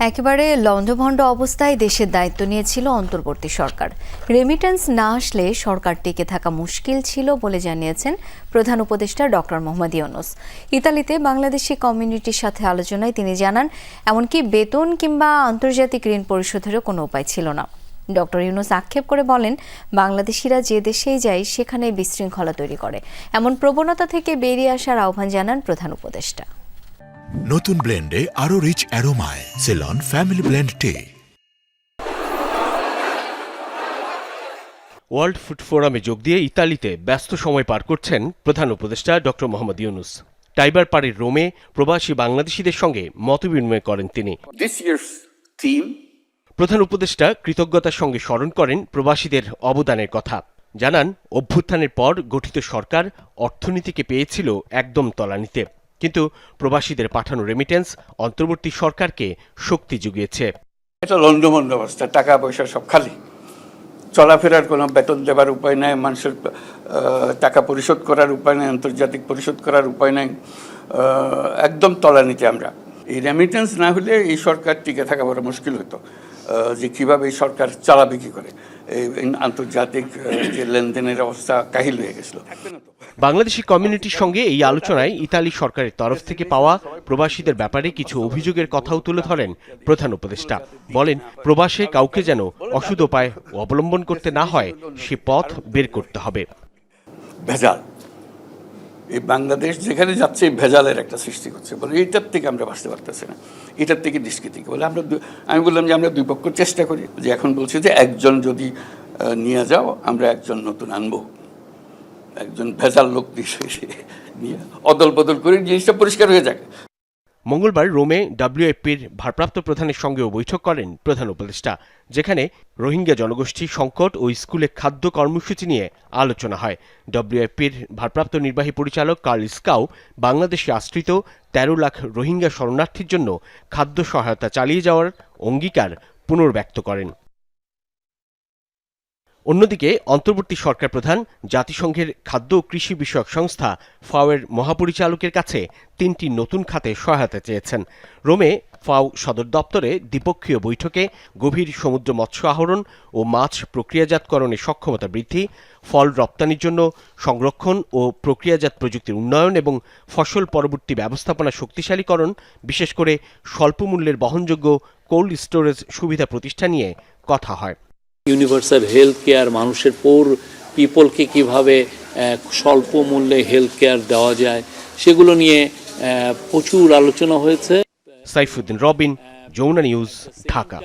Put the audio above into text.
একেবারে লণ্ডভণ্ড অবস্থায় দেশের দায়িত্ব নিয়েছিল অন্তর্বর্তী সরকার। রেমিটেন্স না আসলে সরকার টিকে থাকা মুশকিল ছিল বলে জানিয়েছেন প্রধান উপদেষ্টা ডক্টর মোহাম্মদ ইউনুস। ইতালিতে বাংলাদেশি কমিউনিটির সাথে আলোচনায় তিনি জানান, এমনকি বেতন কিংবা আন্তর্জাতিক ঋণ পরিশোধেরও কোনো উপায় ছিল না। ডক্টর ইউনুস আক্ষেপ করে বলেন, বাংলাদেশিরা যে দেশেই যায় সেখানে বিশৃঙ্খলা তৈরি করে। এমন প্রবণতা থেকে বেরিয়ে আসার আহ্বান জানান প্রধান উপদেষ্টা। নতুন ব্লেন্ডে আরও rich অ্যারোমায় Ceylon family blend tea world food ফোরামে যোগ দিয়ে ইতালিতে ব্যস্ত সময় পার করছেন প্রধান উপদেষ্টা ডক্টর মোহাম্মদ ইউনুস। টাইবার পাড়ির রোমে প্রবাসী বাংলাদেশিদের সঙ্গে মতবিনিময় করেন তিনি। প্রধান উপদেষ্টা কৃতজ্ঞতার সঙ্গে স্মরণ করেন প্রবাসীদের অবদানের কথা। জানান অভ্যুত্থানের পর গঠিত সরকার অর্থনীতিকে পেয়েছিল একদম তলানিতে। কিন্তু প্রবাসীদের পাঠানো রেমিটেন্স অন্তর্বর্তী সরকারকে শক্তি জুগিয়েছে। এটা লন্ডমন্ড অবস্থা টাকা পয়সা সব খালি। চলাফেরার কোনো বেতন দেবার উপায় নাই, মানুষের টাকা পরিশোধ করার উপায় নাই, আন্তর্জাতিক পরিশোধ করার উপায় নাই একদম তলানিতে আমরা। এই রেমিটেন্স না হলে এই সরকার টিকে থাকা বড় মুশকিল হতো। যে কীভাবে এই সরকার চালাবে কি করে। আন্তর্জাতিক যে লেনদেনের অবস্থা কাহিল হয়ে গেছিল। বাংলাদেশি কমিউনিটির সঙ্গে এই আলোচনায় ইতালি সরকারের তরফ থেকে পাওয়া প্রবাসীদের ব্যাপারে কিছু অভিযোগের কথাও তুলে ধরেন প্রধান উপদেষ্টা। বলেন প্রবাসে কাউকে যেন অসুদ উপায় অবলম্বন করতে না হয় সে পথ বের করতে হবে। ভেজাল। এই বাংলাদেশ যেখানে যাচ্ছে ভেজালের একটা সৃষ্টি করছে বলে এইটার থেকে আমরা বাঁচতে পারতেছি না। এটার থেকে থেকে বলে আমরা আমি বললাম যে আমরা দুই পক্ষ চেষ্টা করি। যে এখন বলছি যে একজন যদি নিয়ে যাও, আমরা একজন নতুন আনব। একজন ভেজাল লোক নিয়ে অদল বদল করে জিনিসটা পরিষ্কার হয়ে যাক। মঙ্গলবার রোমে ডাব্লিউএফপির ভারপ্রাপ্ত প্রধানের সঙ্গেও বৈঠক করেন প্রধান উপদেষ্টা, যেখানে রোহিঙ্গা জনগোষ্ঠী সংকট ও স্কুলে খাদ্য কর্মসূচি নিয়ে আলোচনা হয়। ডাব্লিউএফপির ভারপ্রাপ্ত নির্বাহী পরিচালক কার্ল স্কাউ বাংলাদেশে আশ্রিত তেরো লাখ রোহিঙ্গা শরণার্থীর জন্য খাদ্য সহায়তা চালিয়ে যাওয়ার অঙ্গীকার পুনর্ব্যক্ত করেন। অন্যদিকে অন্তর্বর্তী সরকার প্রধান জাতিসংঘের খাদ্য ও কৃষি বিষয়ক সংস্থা ফাওয়ের মহাপরিচালকের কাছে তিনটি নতুন খাতে সহায়তা চেয়েছেন। রোমে ফাও সদর দপ্তরে দ্বিপক্ষীয় বৈঠকে গভীর সমুদ্র মৎস্য আহরণ ও মাছ প্রক্রিয়াজাতকরণে সক্ষমতা বৃদ্ধি, ফল রপ্তানির জন্য সংরক্ষণ ও প্রক্রিয়াজাত প্রযুক্তির উন্নয়ন এবং ফসল পরবর্তী ব্যবস্থাপনা শক্তিশালীকরণ, বিশেষ করে স্বল্প মূল্যের বহনযোগ্য কোল্ড স্টোরেজ সুবিধা প্রতিষ্ঠা নিয়ে কথা হয়। ইউনিভার্সাল হেলথ কেয়ার মানুষের পৌর পিপলকে কীভাবে স্বল্প মূল্যে হেলথ কেয়ার দেওয়া যায়, সেগুলো নিয়ে প্রচুর আলোচনা হয়েছে। সাইফুদ্দিন রবিন, যমুনা নিউজ, ঢাকা।